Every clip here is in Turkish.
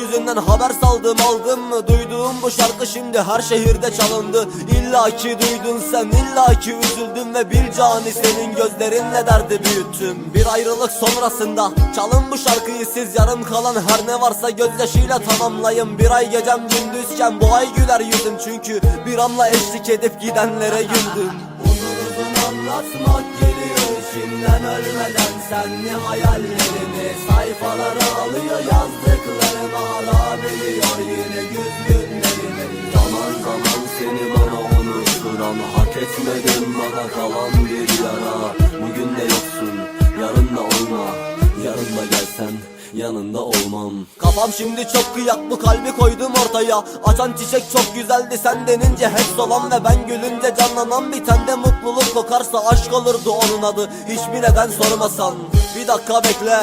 Gökyüzünden haber saldım aldım mı? Duyduğum bu şarkı şimdi her şehirde çalındı. İlla ki duydun sen illa ki üzüldüm Ve bir cani senin gözlerinle derdi büyüttüm. Bir ayrılık sonrasında çalın bu şarkıyı siz Yarım kalan her ne varsa gözyaşıyla tamamlayın. Bir ay gecem gündüzken bu ay güler yüzüm Çünkü bir anla eşlik edip gidenlere güldüm. Uzun anlatmak geliyor içimden ölmeden senli hayallerimi Sayfalara alıyor etmedim bana kalan bir yara. Bugün de yoksun yarın da olma. Yarın da gelsen yanında olmam. Kafam şimdi çok kıyak bu kalbi koydum ortaya. Açan çiçek çok güzeldi sen denince hep solan Ve ben gülünce canlanan bir tende mutluluk kokarsa Aşk olurdu onun adı. Hiçbir neden sormasan? Bir dakika bekle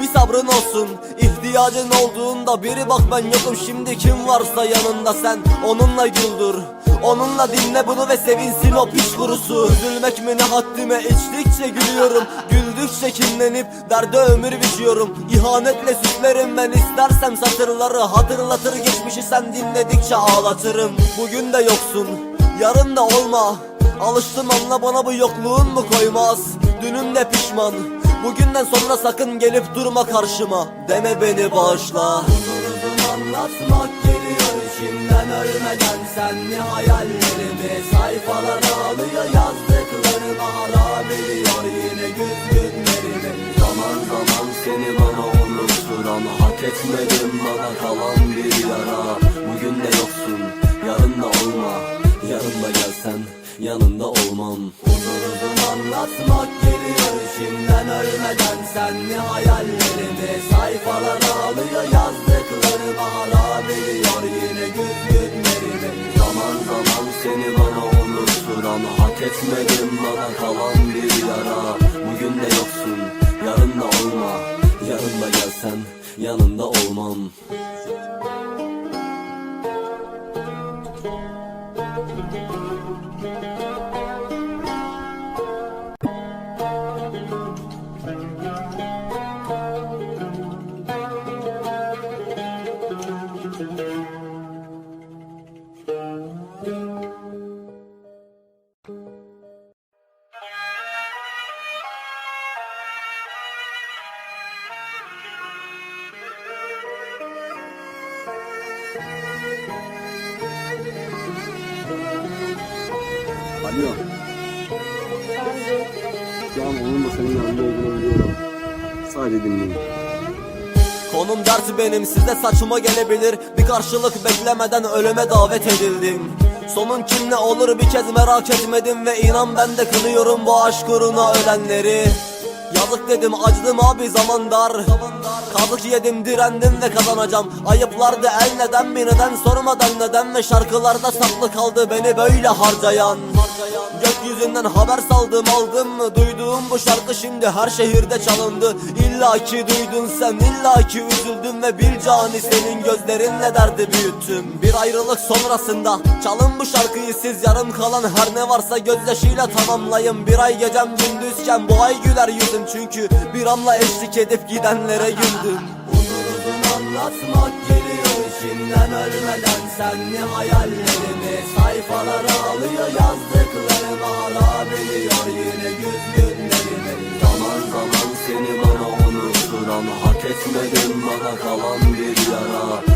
bir sabrın olsun. İhtiyacın olduğunda biri bak ben yokum. Şimdi kim varsa yanında sen onunla güldür Onunla dinle bunu ve sevinsin o piç kurusu. Üzülmek mi ne haddime? İçtikçe gülüyorum. Güldükçe kinlenip derde ömür biçiyorum. İhanetle süslerim ben. İstersem satırları Hatırlatır. Geçmişi sen dinledikçe ağlatırım. Bugün de yoksun yarın da olma. Alıştım anla bana bu yokluğun mu koymaz? Dünüm de pişman. Bugünden sonra sakın gelip durma karşıma. Deme beni bağışla. Uzun anlatmak içimden ölmeden senli hayallerimi Sayfalara alıyor yazdıklarımı harap yine güz günlerimi. Zaman zaman seni bana unutturan hak etmedim bana kalan bir yara. Bugün de yoksun yarın da olma yarın da gelsen yanında olmam. Uzun anlatmak geliyor içimden ölmeden senli hayallerimi Sayfalara alıyor yazdıklarımı harap ediyor yine güz günlerimi Zaman zaman seni bana unutturan hak etmedim bana kalan bir yara. Bugün de yoksun yarın da olma. Yarın da gelsen yanında olmam Alo. Şu an onun senin yanında olduğunu. Sadece dinleyin. Konum dersi benim size saçma gelebilir Bir karşılık beklemeden ölüme davet edildim Sonun kim ne olur bir kez merak etmedim Ve inan ben de kınıyorum bu aşk uğruna ölenleri Yazık dedim acıdım abi zaman dar. Kazık yedim direndim ve kazanacağım. Ayıplardı el neden bir neden sormadan neden Ve şarkılarda saklı kaldı beni böyle harcayan Gökyüzünden haber saldım aldım mı? Duyduğum bu şarkı şimdi her şehirde çalındı. İlla ki duydun sen illa ki üzüldüm Ve bir cani senin gözlerinle derdi büyüttüm. Bir ayrılık sonrasında çalın bu şarkıyı siz Yarım kalan her ne varsa gözyaşıyla tamamlayın. Bir ay gecem gündüzken bu ay güler yüzüm Çünkü bir anla eşlik edip gidenlere güldüm. Uzun anlatmak geliyor içimden ölmeden senli hayallerimi Sayfalara alıyor yazdıklarımı harap ediyor yine güz günlerimi. Zaman zaman seni bana unutturan hak etmedim bana kalan bir yara